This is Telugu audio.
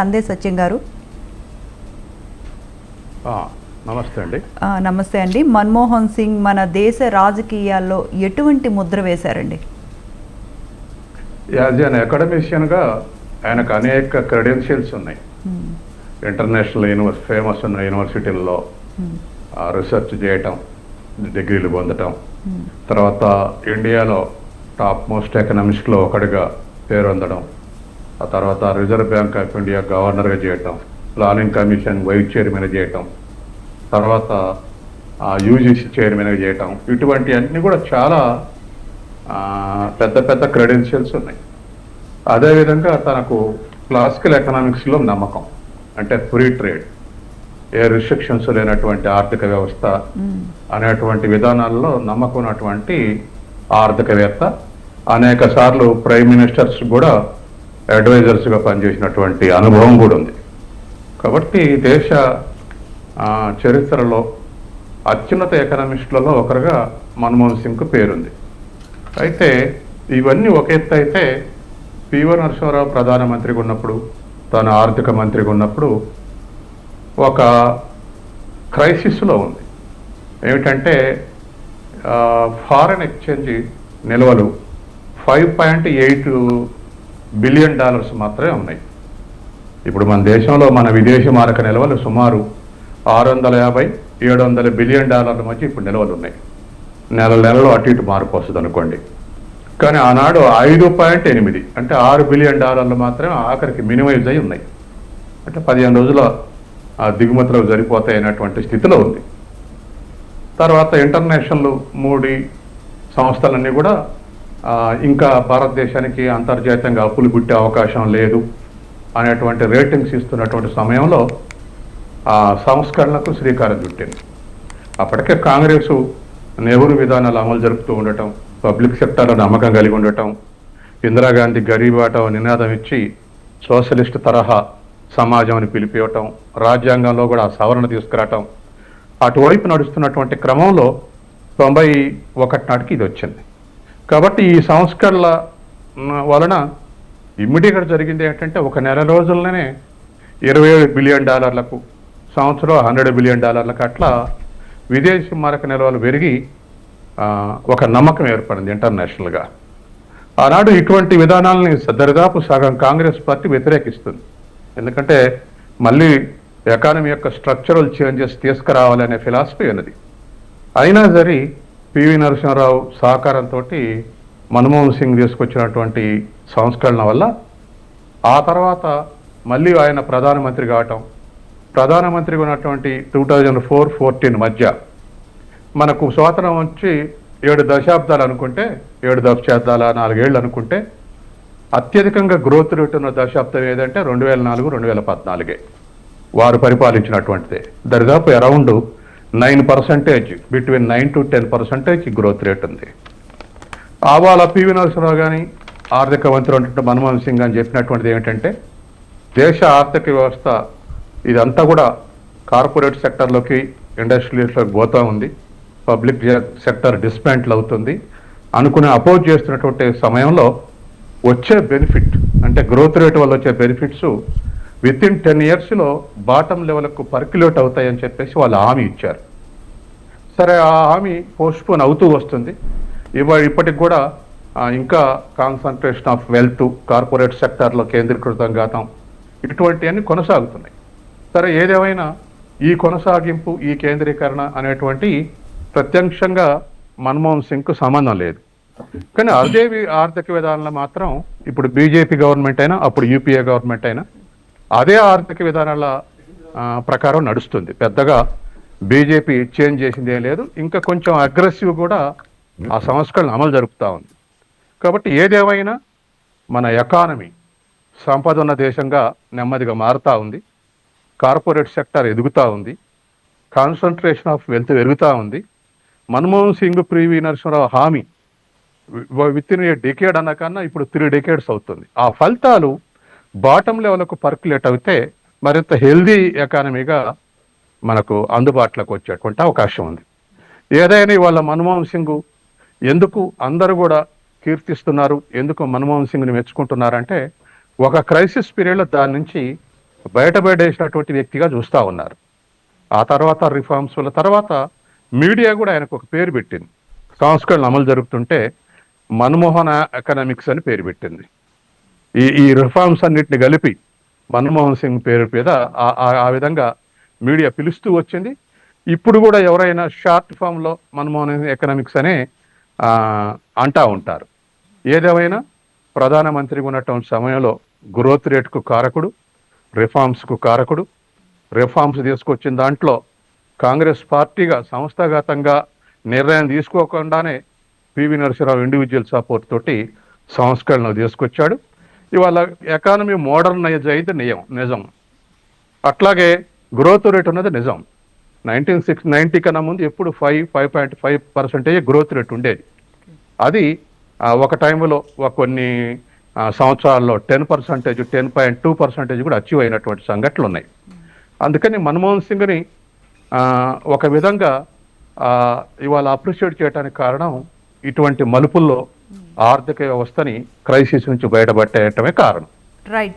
అందే సత్యం గారు. నమస్తే అండి. నమస్తే అండి. మన్మోహన్ సింగ్ మన దేశ రాజకీయాల్లో ఎటువంటి ముద్ర వేశారండి? యాజ్ అన్ అకాడమిషియన్గా ఆయనకు అనేక క్రెడెన్షియల్స్ ఉన్నాయి. మ్మ్. ఇంటర్నేషనల్ యూనివర్స్ ఫేమస్ ఉన్న యూనివర్సిటీల్లో. ఆ, రీసెర్చ్ చేయటం డిగ్రీలు పొందటం. మ్మ్. తర్వాత ఇండియాలో టాప్ మోస్ట్ ఎకనామిస్ట్లో ఒకటిగా పేరు పొందడం ఆ తర్వాత రిజర్వ్ బ్యాంక్ ఆఫ్ ఇండియా గవర్నర్గా చేయటం ప్లానింగ్ కమిషన్ వైస్ చైర్మన్ చేయటం తర్వాత యూజీసీ చైర్మన్గా చేయటం ఇటువంటి అన్ని కూడా చాలా పెద్ద పెద్ద క్రెడెన్షియల్స్ ఉన్నాయి అదేవిధంగా తనకు క్లాసికల్ ఎకనామిక్స్లో నమ్మకం అంటే ఫ్రీ ట్రేడ్ ఏ రిస్ట్రిక్షన్స్ లేనటువంటి ఆర్థిక వ్యవస్థ మ్మ్. అనేటువంటి విధానాల్లో నమ్మకం ఉన్నటువంటి ఆర్థికవేత్త అనేక సార్లు ప్రైమ్ మినిస్టర్స్ కూడా అడ్వైజర్స్గా పనిచేసినటువంటి అనుభవం కూడా ఉంది. కాబట్టి దేశ చరిత్రలో అత్యున్నత ఎకనామిస్టులలో ఒకరుగా మన్మోహన్ సింగ్కు పేరుంది. అయితే ఇవన్నీ ఒక ఎత్తు అయితే పివో నరసింహారావు ప్రధానమంత్రిగా ఉన్నప్పుడు తన ఆర్థిక మంత్రిగా ఉన్నప్పుడు ఒక క్రైసిస్లో ఉంది. ఏమిటంటే ఫారెన్ ఎక్స్చేంజ్ నిల్వలు five point eight billion dollars మాత్రమే ఉన్నాయి. ఇప్పుడు మన దేశంలో మన విదేశీ మారక నిల్వలు సుమారు ఆరు వందల యాభై ఏడు వందల బిలియన్ డాలర్ల మధ్య ఇప్పుడు నిల్వలు ఉన్నాయి. నెల నెలలో అటు ఇటు మార్పు వస్తుంది అనుకోండి. కానీ ఆనాడు ఐదు పాయింట్ ఎనిమిది అంటే ఆరు బిలియన్ డాలర్లు మాత్రమే ఆఖరికి మినిమైజ్ అయి ఉన్నాయి. అంటే పదిహేను రోజుల ఆ దిగుమతులకు సరిపోతాయి అనేటువంటి స్థితిలో ఉంది. తర్వాత ఇంటర్నేషనల్ మూడి సంస్థలన్నీ కూడా ఇంకా భారతదేశానికి అంతర్జాతీయంగా అప్పులు పుట్టే అవకాశం లేదు అనేటువంటి రేటింగ్స్ ఇస్తున్నటువంటి సమయంలో ఆ సంస్కరణలకు శ్రీకారం చుట్టింది. అప్పటికే కాంగ్రెస్ నెహ్రూ విధానాలు అమలు జరుపుతూ ఉండటం పబ్లిక్ సెక్టార్లో నమ్మకం కలిగి ఉండటం ఇందిరాగాంధీ గరీబ్ ఆటో నినాదం ఇచ్చి సోషలిస్ట్ తరహా సమాజం అని పిలిపివ్వటం రాజ్యాంగంలో కూడా సవరణ తీసుకురావటం అటువైపు నడుస్తున్నటువంటి క్రమంలో తొంభై ఒకటి నాటికి ఇది వచ్చింది. కాబట్టి ఈ సంస్కరణల వలన ఇమ్మీడియట్గా జరిగింది ఏంటంటే ఒక నెల రోజుల్లోనే ఇరవై ఏడు బిలియన్ డాలర్లకు సంవత్సరం హండ్రెడ్ బిలియన్ డాలర్లకు అట్లా విదేశీ మారక నిల్వలు పెరిగి ఒక నమ్మకం ఏర్పడింది ఇంటర్నేషనల్గా. ఆనాడు ఇటువంటి విధానాలని దరిదాపు సగం కాంగ్రెస్ పార్టీ వ్యతిరేకిస్తుంది. ఎందుకంటే మళ్ళీ ఎకానమీ యొక్క స్ట్రక్చరల్ చేంజెస్ తీసుకురావాలనే ఫిలాసఫీ ఉన్నది. అయినా సరే పివి నరసింహారావు సహకారంతో మన్మోహన్ సింగ్ తీసుకొచ్చినటువంటి సంస్కరణ వల్ల ఆ తర్వాత మళ్ళీ ఆయన ప్రధానమంత్రి కావటం ప్రధానమంత్రిగా ఉన్నటువంటి టూ థౌజండ్ ఫోర్ ఫోర్టీన్ మధ్య మనకు స్వాతంత్రం వచ్చి ఏడు దశాబ్దాలు అనుకుంటే ఏడు దశాబ్దాల నాలుగేళ్ళు అనుకుంటే అత్యధికంగా గ్రోత్ రేట్ ఉన్న దశాబ్దం ఏదంటే రెండు వేల నాలుగు రెండు వేల పద్నాలుగే. వారు పరిపాలించినటువంటిదే. దరిదాపు around nine percentage between nine to ten percentage growth rate ఉంది. ఆవాల పివి నరసింహరావు కానీ ఆర్థిక మంత్రి ఉన్నటువంటి మన్మోహన్ సింగ్ అని చెప్పినటువంటిది ఏమిటంటే దేశ ఆర్థిక వ్యవస్థ ఇదంతా కూడా కార్పొరేట్ సెక్టర్లోకి ఇండస్ట్రియల్స్లోకి పోతూ ఉంది. పబ్లిక్ సెక్టర్ డిస్మాంటిల్ అవుతుంది. అనుకుని అపోజ్ చేస్తున్నటువంటి సమయంలో వచ్చే బెనిఫిట్ అంటే గ్రోత్ రేట్ వల్ల వచ్చే బెనిఫిట్స్ విత్ ఇన్ టెన్ ఇయర్స్లో బాటమ్ లెవెల్కు పర్క్యులేట్ అవుతాయని చెప్పేసి వాళ్ళు హామీ ఇచ్చారు. సరే ఆ హామీ పోస్ట్పోన్ అవుతూ వస్తుంది. ఇవ ఇప్పటికి కూడా ఇంకా కాన్సన్ట్రేషన్ ఆఫ్ వెల్త్ కార్పొరేట్ సెక్టార్లో కేంద్రీకృతం కావటం ఇటువంటివన్నీ కొనసాగుతున్నాయి. సరే ఏదేమైనా ఈ కొనసాగింపు ఈ కేంద్రీకరణ అనేటువంటి ప్రత్యక్షంగా మన్మోహన్ సింగ్కు సంబంధం లేదు. కానీ అదే ఆర్థిక విధానంలో మాత్రం ఇప్పుడు బీజేపీ గవర్నమెంట్ అయినా అప్పుడు యూపీఏ గవర్నమెంట్ అయినా అదే ఆర్థిక విధానాల ప్రకారం నడుస్తుంది. పెద్దగా బీజేపీ చేంజ్ చేసింది ఏం లేదు. ఇంకా కొంచెం అగ్రెసివ్ కూడా ఆ సంస్కరణ అమలు జరుపుతూ ఉంది. కాబట్టి ఏదేమైనా మన ఎకానమీ సంపద ఉన్న దేశంగా నెమ్మదిగా మారుతూ ఉంది. కార్పొరేట్ సెక్టర్ ఎదుగుతూ ఉంది. కాన్సన్ట్రేషన్ ఆఫ్ వెల్త్ పెరుగుతూ ఉంది. మన్మోహన్ సింగ్ ప్రివి నరసింహరావు హామీ విత్ ఇన్ ఏ డికేడ్ అన్న కన్నా ఇప్పుడు త్రీ డికేడ్స్ అవుతుంది. ఆ ఫలితాలు బాటం లెవెల్కు పర్క్యులేట్ అయితే మరింత హెల్దీ ఎకానమీగా మనకు అందుబాటులోకి వచ్చేటువంటి అవకాశం ఉంది. ఏదైనా ఇవాళ మన్మోహన్ సింగ్ ఎందుకు అందరూ కూడా కీర్తిస్తున్నారు? ఎందుకు మన్మోహన్ సింగ్ని మెచ్చుకుంటున్నారంటే ఒక క్రైసిస్ పీరియడ్లో దాని నుంచి బయటపడేసినటువంటి వ్యక్తిగా చూస్తూ ఉన్నారు. ఆ తర్వాత రిఫార్మ్స్ల తర్వాత మీడియా కూడా ఆయనకు ఒక పేరు పెట్టింది. సంస్కరణలు అమలు జరుగుతుంటే మన్మోహన ఎకనామిక్స్ అని పేరు పెట్టింది. ఈ ఈ రిఫార్మ్స్ అన్నిటిని కలిపి మన్మోహన్ సింగ్ పేరు మీద ఆ- విధంగా మీడియా పిలుస్తూ వచ్చింది. ఇప్పుడు కూడా ఎవరైనా షార్ట్ ఫామ్లో మన్మోహన్ ఎకనామిక్స్ అనే అంటా ఉంటారు. ఏదేమైనా ప్రధానమంత్రిగా ఉన్నటువంటి సమయంలో గ్రోత్ రేట్కు కారకుడు రిఫార్మ్స్కు కారకుడు రిఫార్మ్స్ తీసుకొచ్చిన దాంట్లో కాంగ్రెస్ పార్టీగా సంస్థాగతంగా నిర్ణయం తీసుకోకుండానే పివి నరసింహరావు ఇండివిజువల్ సపోర్ట్ తోటి సంస్కరణలు తీసుకొచ్చాడు. ఇవాళ ఎకానమీ మోడర్నైజ్ అయితే నిజం నిజం. అట్లాగే గ్రోత్ రేట్ ఉన్నది నిజం. నైన్టీన్ సిక్స్ నైన్టీ కన్నా ముందు ఎప్పుడు five five point five percentage growth rate ఉండేది. అది ఒక టైంలో కొన్ని సంవత్సరాల్లో ten percentage ten point two percentage కూడా అచీవ్ అయినటువంటి సంఘటనలు ఉన్నాయి. అందుకని మన్మోహన్ సింగ్ని ఒక విధంగా ఇవాళ అప్రిషియేట్ చేయడానికి కారణం ఇటువంటి మలుపుల్లో ఆర్థిక వ్యవస్థని క్రైసిస్ నుంచి బయటపట్టేయటమే కారణం. రైట్